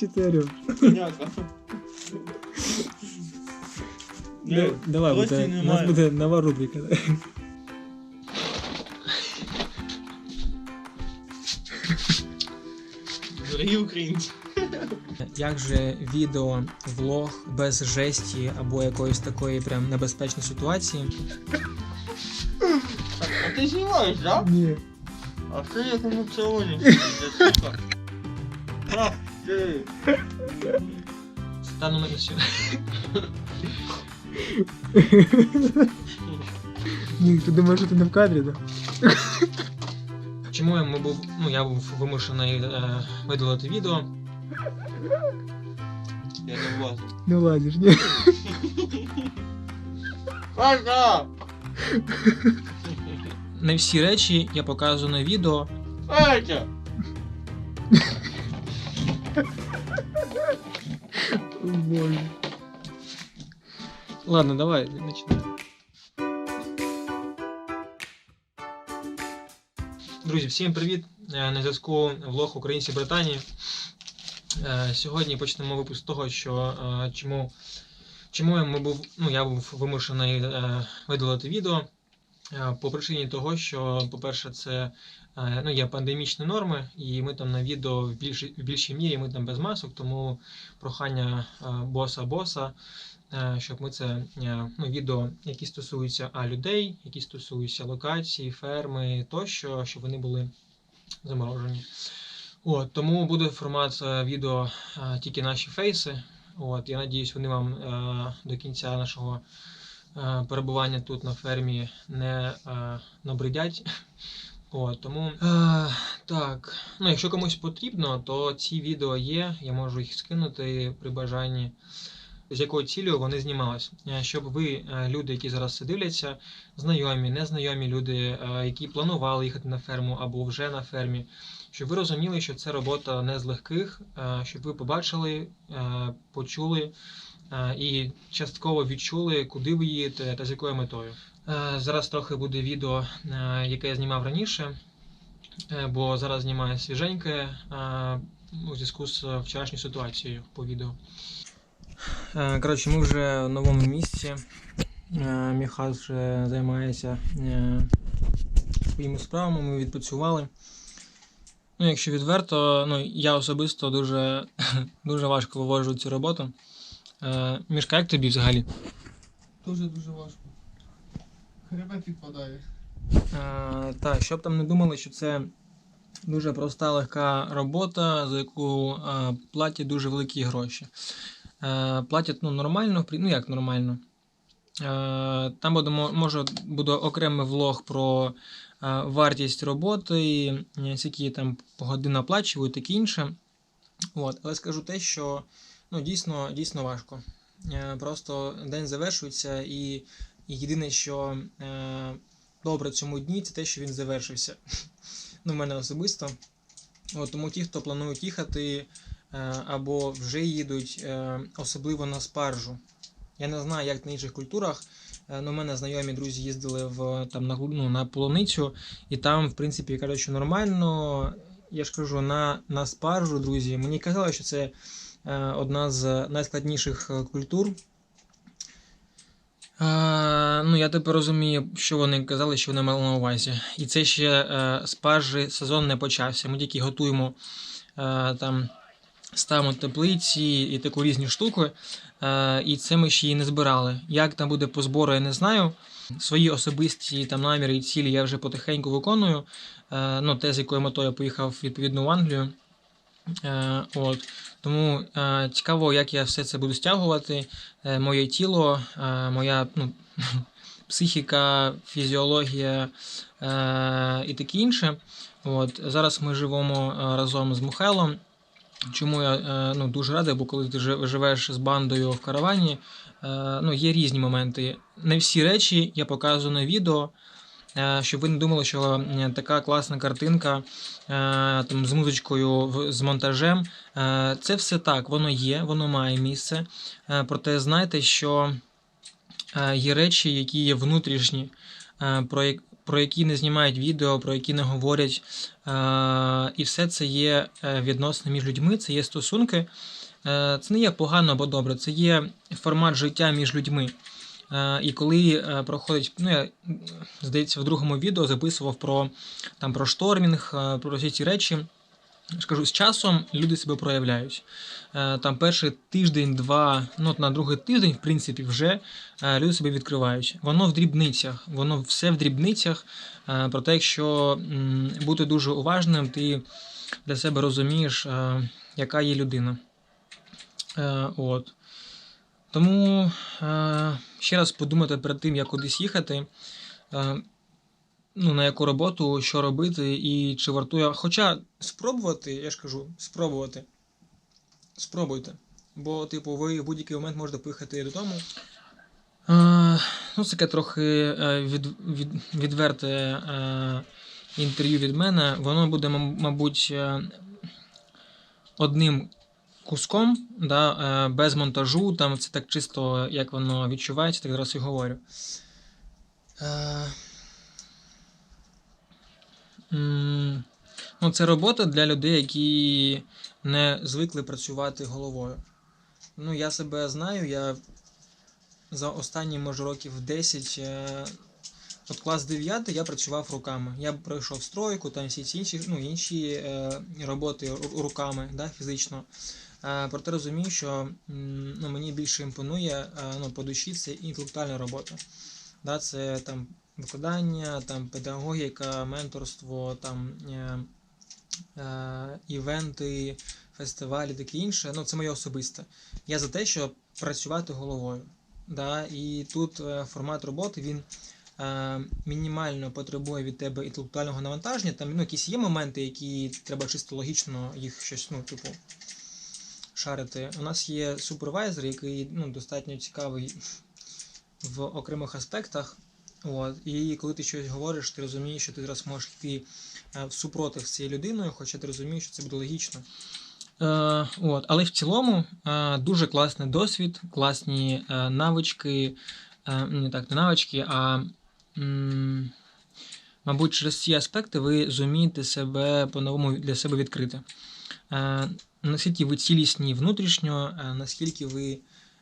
Чотири. Коняка. Да- Давай, Гостей буде, у нас немає. буде нова рубрика. Дорогі українці. Як же відео, влог без жесті або якоїсь такої прям небезпечної ситуації? А ти знімаєш, да? Ні. А це як емоціоні. Сука. Стану на місці. Ні, ти думаєш, що ти не в кадрі, так? Чому я ми був, ну, я був вимушений е, видалити відео? Я не влазу. Не лазиш, ні. Паша! Не всі речі я показую на відео. Петя! Боже. Ладно, давай, починай. Друзі, всім привіт! Е, На зв'язку влог Українці Британії. Е, Сьогодні почнемо випуск з того, що е, чому, чому я, був, ну, я був вимушений видалити відео. По причині того, що, по-перше, це ну, є пандемічні норми, і ми там на відео в більшій, в більшій мірі ми там без масок, тому прохання е, боса-боса, е, щоб ми це е, ну, відео, які стосуються а, людей, які стосуються локацій, ферми тощо, щоб вони були заморожені. От, тому буде формат е, відео е, тільки наші фейси. От, я надіюсь, вони вам е, до кінця нашого е, перебування тут на фермі не е, набридять. От, тому е, так, ну якщо комусь потрібно, то ці відео є, я можу їх скинути при бажанні. З якою цілею вони знімались, Е, щоб ви, е, люди, які зараз це дивляться, знайомі, незнайомі люди, які планували їхати на ферму або вже на фермі, щоб ви розуміли, що це робота не з легких, щоб ви побачили, почули і частково відчули, куди ви їдете та з якою метою. Е, Зараз трохи буде відео, е, яке я знімав раніше, е, бо зараз знімаю свіженьке у зв'язку з вчорашньою ситуацією по відео. Коротше, ми вже в новому місці. Міхал вже займається своїми справами, ми відпрацювали. Ну, якщо відверто, ну, я особисто дуже, дуже важко вивожу цю роботу. Мішка, як тобі взагалі? Дуже-дуже важко. Хребет відпадає. Е, так, щоб там не думали, що це дуже проста легка робота, за яку е, платять дуже великі гроші. Е, платять ну, нормально, ну як нормально. Е, там буде, може буде окремий влог про е, вартість роботи, і, скільки там погодин оплачують, таке інше. От. Але скажу те, що ну, дійсно, дійсно важко. Просто день завершується, і, і єдине, що е, добре цьому дні, це те, що він завершився. Ну, в мене особисто. От, тому ті, хто планують їхати е, або вже їдуть, е, особливо на спаржу. Я не знаю, як на інших культурах. але у мене знайомі друзі їздили в, там, на, ну, на полуницю, і там, в принципі, кажуть, що нормально. Я ж кажу, на, на спаржу, друзі, мені казали, що це е, одна з найскладніших е, культур. Е, ну, я тепер розумію, що вони казали, що вони мали на увазі. І це ще е, спаржі сезон не почався. Ми тільки готуємо е, там, ставимо теплиці і таку різні штуки. Е, і це ми ще її не збирали. Як там буде по збору, я не знаю. Свої особисті там наміри і цілі я вже потихеньку виконую. Е, ну, те, з якою метою я поїхав відповідно в Англію. Е, от. Тому е, цікаво, як я все це буду стягувати. Е, моє тіло, моя ну, психіка, фізіологія і таке інше. От. Зараз ми живемо разом з Михайлом. Чому я ну, дуже радий, бо коли ти живеш з бандою в каравані, ну, є різні моменти. Не всі речі я показую на відео, щоб ви не думали, що е, така класна картинка е, там, з музичкою, з монтажем. Е, Це все так, воно є, воно має місце. Е, Проте знайте, що е, є речі, які є внутрішні, е, про, як- про які не знімають відео, про які не говорять. Е, і все це є е, відносини між людьми, це є стосунки. Е, це не є погано або добре, це є формат життя між людьми. Е, і коли е, проходить, ну я здається, в другому відео записував про, там, про штормінг, е, про всі ці речі. Скажу, з часом люди себе проявляють. Там перший тиждень, два, ну на другий тиждень, в принципі, вже люди себе відкривають. Воно в дрібницях, воно все в дрібницях. Е, Проте, якщо бути дуже уважним, ти для себе розумієш, яка є людина. От. Тому е, ще раз подумайте перед тим, як кудись їхати. Е, ну, на яку роботу, що робити і чи вартує. Хоча спробувати, я ж кажу, спробувати. Спробуйте. Бо, типу, ви в будь-який момент можете поїхати додому. Е, ну, це таке трохи від, від, відверте е, інтерв'ю від мене. Воно буде, мабуть, одним куском, да, е, без монтажу. Там це так чисто, як воно відчувається, так зараз і говорю. Е, Ну, це робота для людей, які не звикли працювати головою. Ну, я себе знаю, я за останні, може, років 10, е, от клас 9 я працював руками. Я пройшов стройку, там всі ці інші, ну, інші роботи руками, да, фізично. Е, проте розумію, що ну, мені більше імпонує е, ну, по душі це інтелектуальна робота. Да, це там викладання, там педагогіка, менторство, там е, івенти, фестивалі, таке інше. Ну, це моє особисте. Я за те, щоб працювати головою. Да? І тут формат роботи він мінімально потребує від тебе інтелектуального навантаження. Там ну, якісь є моменти, які треба чисто логічно їх щось, ну, типу, шарити. У нас є супервайзер, який ну, достатньо цікавий в окремих аспектах. От, і коли ти щось говориш, ти розумієш, що ти зараз можеш йти е, в супротив з цією людиною, хоча ти розумієш, що це буде логічно. Е, от, але в цілому е, дуже класний досвід, класні е, навички, е, не так, не навички, а м, мабуть, через ці аспекти ви зумієте себе по-новому для себе відкрити. Е, наскільки ви цілісні внутрішньо, е, наскільки ви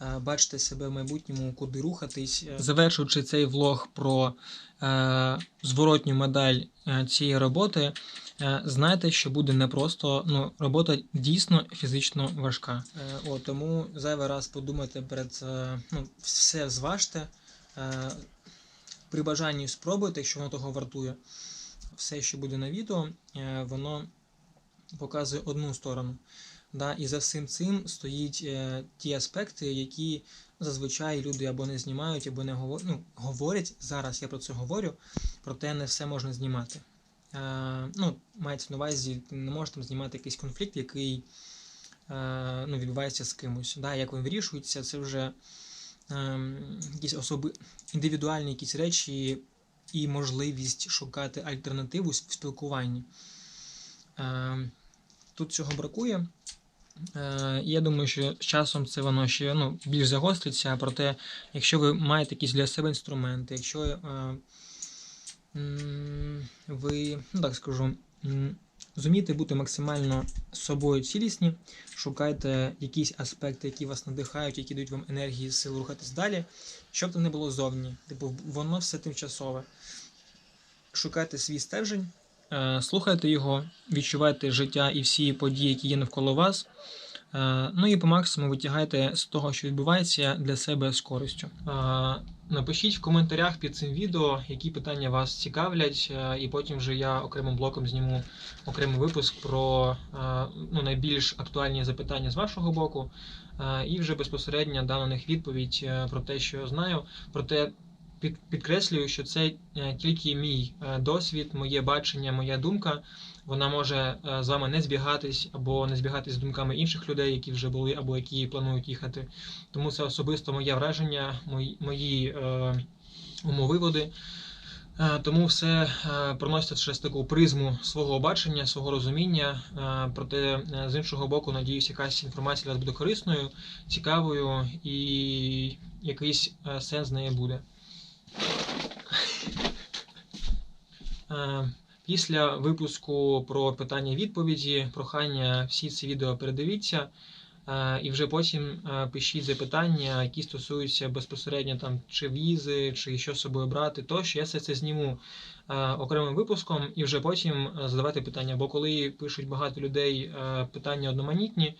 е, бачите себе в майбутньому, куди рухатись. Е, Завершуючи цей влог про зворотню медаль цієї роботи, знайте, що буде непросто. Ну, робота дійсно фізично важка. От, тому зайвий раз подумайте перед ну, все зважте. При бажанні спробуйте, якщо воно того вартує. Все, що буде на відео, воно показує одну сторону. Да, і за всім цим стоїть е, ті аспекти, які зазвичай люди або не знімають, або не говорять. Ну, говорять зараз. Я про це говорю, проте не все можна знімати. Е, ну, мається на увазі, не можеш там знімати якийсь конфлікт, який е, ну, відбувається з кимось. Да, як він вирішується, це вже е, якісь особи, індивідуальні якісь речі і можливість шукати альтернативу в спілкуванні. Е, тут цього бракує. Е, я думаю, що з часом це воно ще ну, більш загостриться. Проте, якщо ви маєте якісь для себе інструменти, якщо е, ви, ну так скажу, зумієте бути максимально собою цілісні, шукайте якісь аспекти, які вас надихають, які дають вам енергії, сили рухатись далі, щоб це не було зовні. Типу, воно все тимчасове. Шукайте свій стержень, Слухайте його, відчувайте життя і всі події, які є навколо вас. Е, Ну і по максимуму витягайте з того, що відбувається для себе з користю. Е, Напишіть в коментарях під цим відео, які питання вас цікавлять, е, і потім вже я окремим блоком зніму окремий випуск про е, ну, найбільш актуальні запитання з вашого боку, Е, і вже безпосередньо дам на них відповідь е, про те, що я знаю. Проте під, підкреслюю, що це е, тільки мій е, досвід, моє бачення, моя думка. Вона може е, з вами не збігатись або не збігатись з думками інших людей, які вже були або які планують їхати. Тому це особисто моє враження, мої, мої е, умовиводи. Тому все проноситься через таку призму свого бачення, свого розуміння. Проте, з іншого боку, надіюсь, якась інформація для вас буде корисною, цікавою і якийсь сенс з неї буде. Е, Після випуску про питання-відповіді, прохання всі ці відео передивіться. Е, І вже потім е, пишіть запитання, які стосуються безпосередньо там чи візи, чи що з собою брати, тощо я все це зніму окремим випуском і вже потім задавати питання. Бо коли пишуть багато людей питання одноманітні,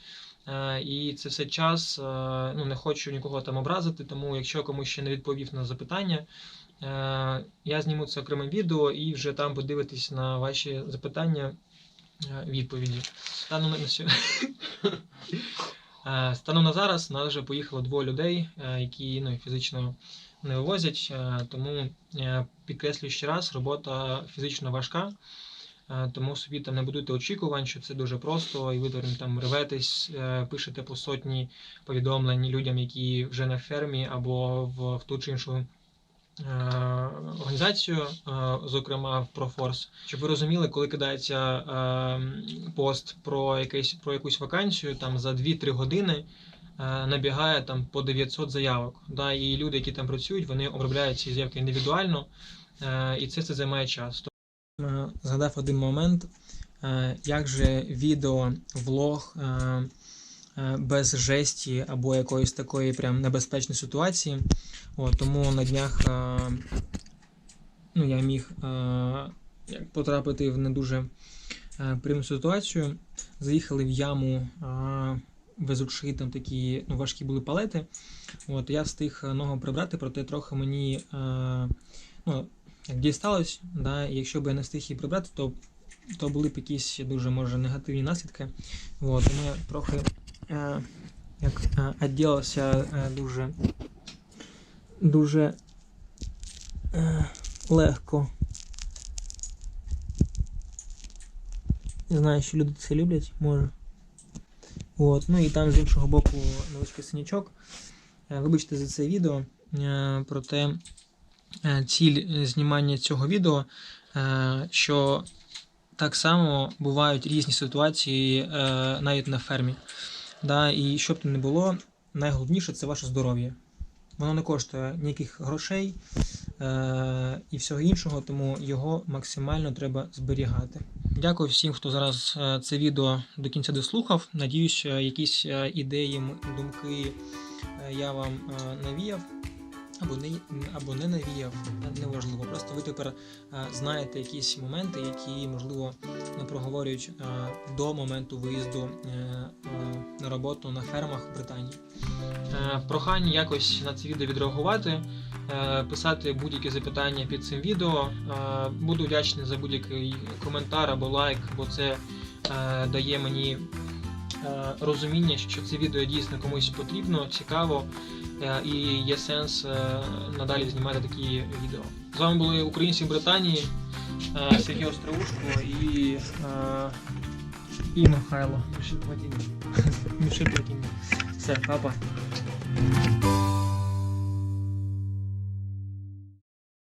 і це все час, е, ну не хочу нікого там образити, тому якщо комусь ще не відповів на запитання. Е, Я зніму це окреме відео і вже там подивитись на ваші запитання, е, відповіді. Станом на Е, Станом на зараз нас вже поїхало двоє людей, е, які ну, фізично не вивозять, е, тому е, підкреслюю ще раз, робота фізично важка. Е, Тому собі там не будуйте очікувань, що це дуже просто, і ви там, рветесь, е, пишете по сотні повідомлень людям, які вже на фермі або в, в ту чи іншу е, організацію, зокрема в Профорс, щоб ви розуміли, коли кидається пост про якийсь про якусь вакансію, там за 2-3 години набігає там по 900 заявок. Да, і люди, які там працюють, вони обробляють ці заявки індивідуально, і це все займає час. Е, Згадав один момент, е, як же відео, влог е, без жесті або якоїсь такої прям небезпечної ситуації. От, тому на днях ну, я міг потрапити в не дуже приємну ситуацію. Заїхали в яму, везучи там такі ну, важкі були палети. От, я встиг ногу прибрати, проте трохи мені ну, дісталось. Да, якщо б я не встиг прибрати, то, то були б якісь дуже може негативні наслідки. От, тому я трохи е, е, відділився е, дуже дуже е, легко. Знаю, що люди це люблять, може. От. Ну і там з іншого боку невеличкий синячок. Е, Вибачте за це відео. Е, Проте ціль е, знімання цього відео, е, що так само бувають різні ситуації е, навіть на фермі. Да, і щоб там не було, найголовніше це ваше здоров'я. Воно не коштує ніяких грошей е- і всього іншого, тому його максимально треба зберігати. Дякую всім, хто зараз е, це відео до кінця дослухав. Надіюсь, е, якісь е, ідеї, думки е, я вам е, навіяв. Або не, або не навіяв, неважливо. Просто ви тепер е, знаєте якісь моменти, які, можливо, не проговорюють е, до моменту виїзду е, на роботу на фермах в Британії. Прохання якось на це відео відреагувати, писати будь-які запитання під цим відео. Буду вдячний за будь-який коментар або лайк, бо це дає мені розуміння, що це відео дійсно комусь потрібно, цікаво і є сенс е, надалі знімати такі відео. З вами були українці в Британії, е, Сергій Остроушко і, е, і Михайло. Мішель Платіні. Все, папа.